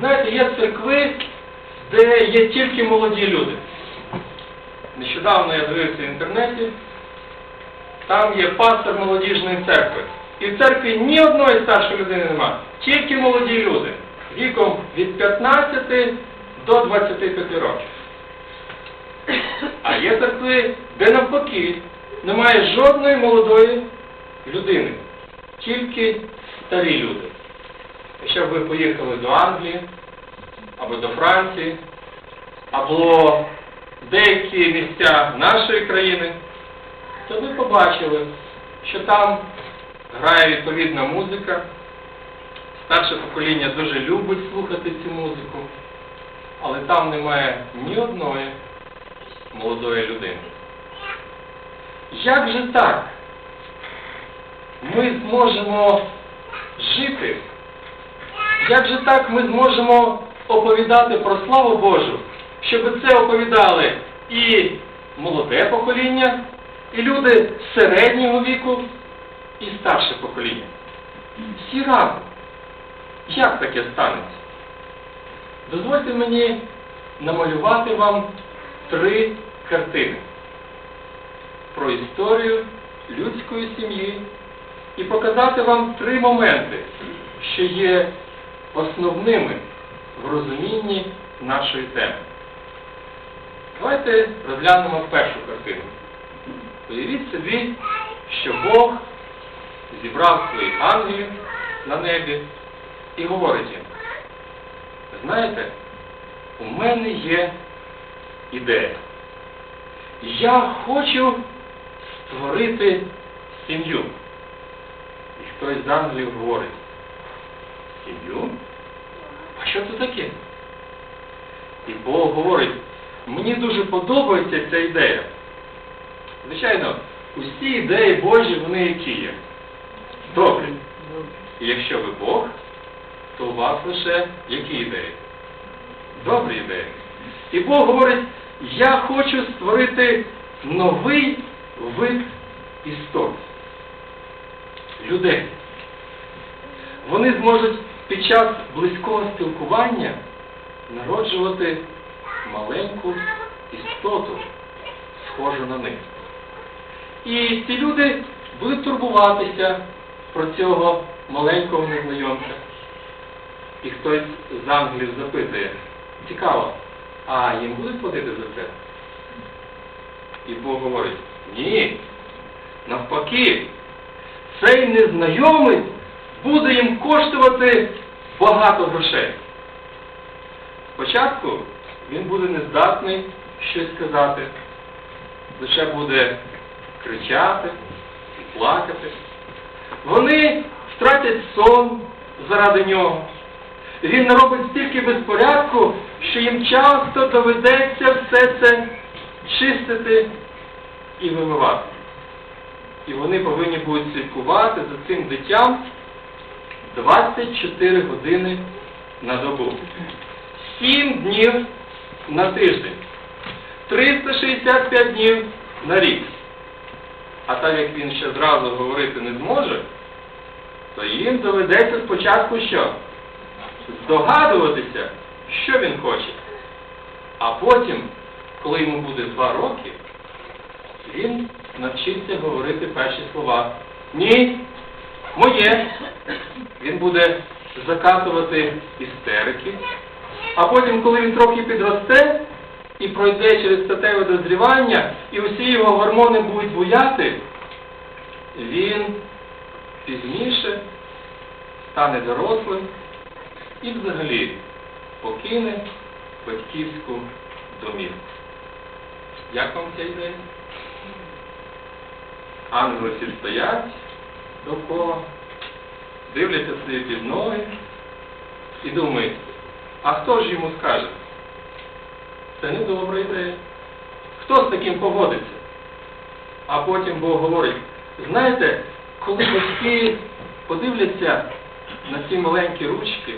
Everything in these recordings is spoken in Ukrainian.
Знаєте, є церкви, де є тільки молоді люди. Нещодавно я дивився в інтернеті, там є пастор молодіжної церкви. І в церкві ні одної старшої людини немає, тільки молоді люди віком від 15 до 25 років. А є церкви, де навпаки немає жодної молодої людини, тільки старі люди. Якщо ви поїхали до Англії або до Франції, або деякі місця нашої країни, то ви побачили, що там грає відповідна музика. Старше покоління дуже любить слухати цю музику, але там немає ні одної молодої людини. Як же так? Ми зможемо жити? Як же так ми зможемо оповідати про славу Божу, щоб це оповідали і молоде покоління, і люди середнього віку, і старше покоління? Всі разом. Як таке станеться? Дозвольте мені намалювати вам три картини про історію людської сім'ї і показати вам три моменти, що є основними в розумінні нашої теми. Давайте розглянемо першу картину. Уявіть собі, що Бог зібрав своїх ангелів на небі і говорить їм, знаєте, у мене є ідея. Я хочу створити сім'ю. І хтось з ангелів говорить, сім'ю? А що це таке? І Бог говорить, мені дуже подобається ця ідея. Звичайно, усі ідеї Божі, вони які є? Добрі. І якщо ви Бог, то у вас лише які ідеї? Добрі ідеї. І Бог говорить, я хочу створити новий вид істот. Людей. Вони зможуть під час близького спілкування народжувати маленьку істоту, схожу на них. І ці люди будуть турбуватися про цього маленького незнайомця. І хтось з ангелів запитує, цікаво, а їм будуть платити за це? І Бог говорить, ні, навпаки, цей незнайомець буде їм коштувати багато грошей. Спочатку він буде нездатний щось сказати, лише буде кричати і плакати. Вони втратять сон заради нього. Він наробить стільки безпорядку, що їм часто доведеться все це чистити і вимивати. І вони повинні будуть слідкувати за цим дитям 24 години на добу. 7 днів на тиждень. 365 днів на рік. А так як він ще зразу говорити не зможе, то їм доведеться спочатку що? Здогадуватися, що він хоче. А потім, коли йому буде два роки, він навчиться говорити перші слова. Ні, моє. Він буде закатувати істерики. А потім, коли він трохи підросте і пройде через статеве дозрівання, і усі його гормони будуть буяти, він пізніше стане дорослим і взагалі покине батьківську домівку. Як вам ця ідея? Ангели всі стоять довкола, дивляться собі під ноги і думають, а хто ж йому скаже? Це не добра ідея. Хто з таким погодиться? А потім Бог говорить, знаєте, коли батьки подивляться на ці маленькі ручки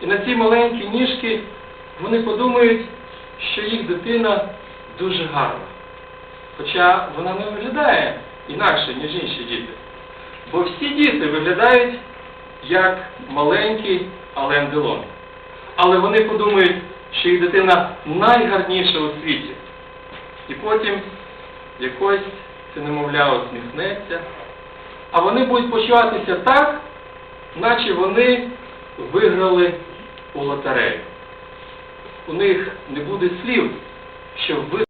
і на ці маленькі ніжки, вони подумають, що їх дитина дуже гарна. Хоча вона не виглядає інакше, ніж інші діти. Бо всі діти виглядають як маленький Ален Делон. але вони подумають, що їх дитина найгарніша у світі. І потім якось це немовля усміхнеться, а вони будуть почуватися так, наче вони виграли у лотерею. У них не буде слів, щоб ви